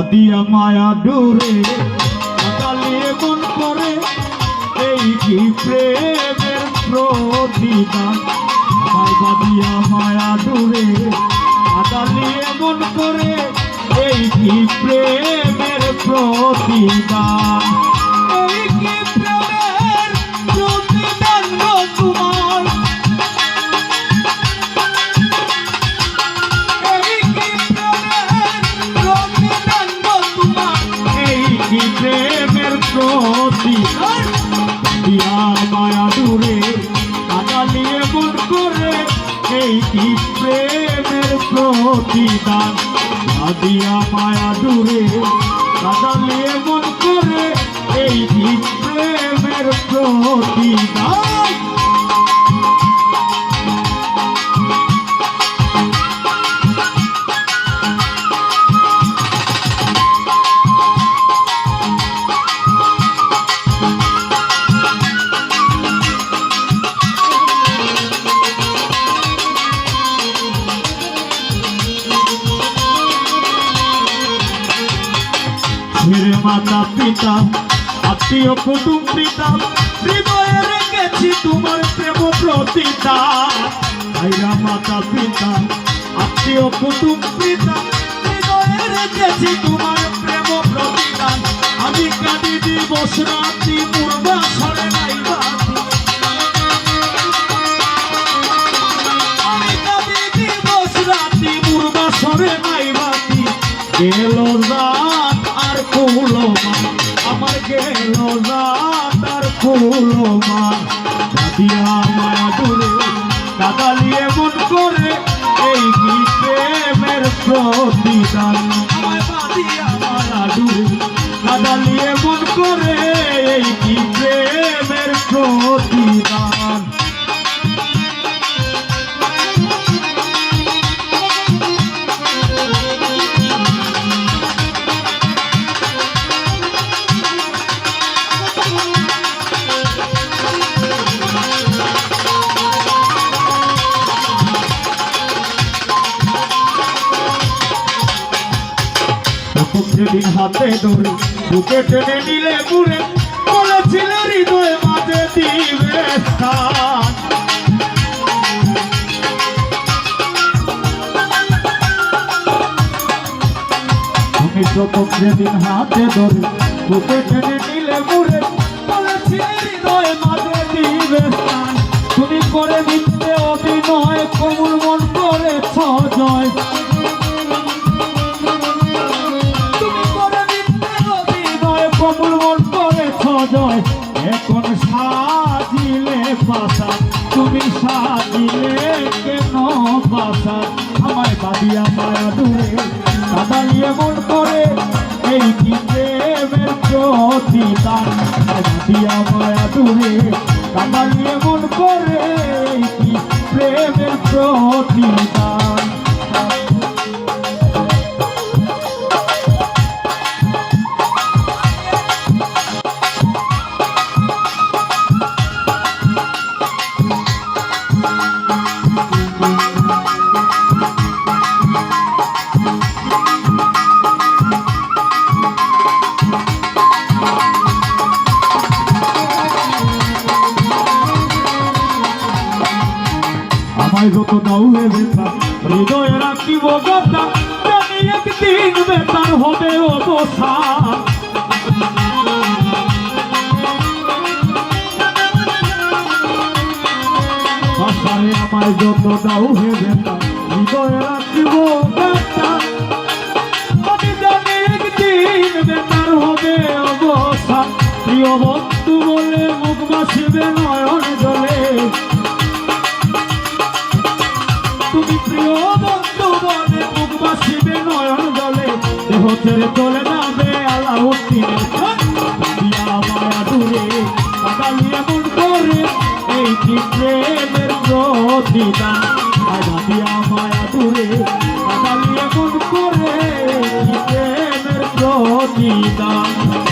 দিয়া মায়া ডোরে কালিয়ে মন করে এই কি প্রেমের প্রতিদান? বাদিয়া মায়া ডোরে কালিয়ে মন করে এই কি প্রেমের প্রতিদান? এই কি দিয়া মায়া দূরে কাটালিয়ে মন করে, এই কি প্রেমের প্রতিদান? দিয়া মায়া দূরে কাটালিয়ে মন করে, এই কি প্রেমের প্রতিদান? ছেড়ে মাতা পিতা, আত্মীয় কুটুম পিতা, হৃদয়ে রেখেছি তোমার প্রেম প্রতিদান ভাইরা মাতা পিতা, আত্মীয় কুটুম পিতা, হৃদয়ে রেখেছি তোমার প্রেম প্রতিদান আমি কাঁদি দিবস রাত্রি, পূর্বা সরে নাই আমি কাঁদি দিবস রাত্রি, পূর্বা সরে নাই বাতি। গেল রাত আর কুলো মা আমার গেল রাত আর কুলো মা দাদিয়া মায়া দূরে কাদালিয়ে মন করে, এই কি প্রেমের প্রতিদান? আমায় বাদিয়া মায়া দূরে কাদালিয়ে মন করে, এই কি প্রেমের প্রতিদান? সেদিন হাতে ধরে, বুকে টেনে নিলে মুড়ে বলেছিল হৃদয় মাঝে দিবে স্থান। তুমি প্রথম যেদিন হাতে ধরে, বুকে টেনে নিলে মুড়ে বলেছিলে হৃদয় মাঝে দিবে তুমি করে এখন সাজিলে পাশা তুমি সাজিলে কেন পাশা আমায় বাদিয়া মায়া দূরে কাদালিয়ে মন করে এই কি প্রেমের প্রতিদান আমায় বাদিয়া মায়া দূরে কাদালিয়ে মন করে এই কি প্রেমের প্রতিদান আমায় যত দাও বেতা হৃদয়ে রাখিব কথা জানি একদিন বেতার হবে অবসান আশারে আমায় যত দাও হে বেতা হৃদয়ে রাখিব প্রিয় বন্ধু বলে মুখ বাসিবে নয়ন জলে। তুমি প্রিয় বন্ধু বলে মুখ বাসিবে নয়ন জলে দেহ চলে যাবে আলাউদ্দিনের মায়া দূরে কাদালিয়ে মন করে এই কি প্রেমের প্রতিদান দিয়া মায়া দূরে কাদালিয়ে মন করে এই কি প্রেমের প্রতিদান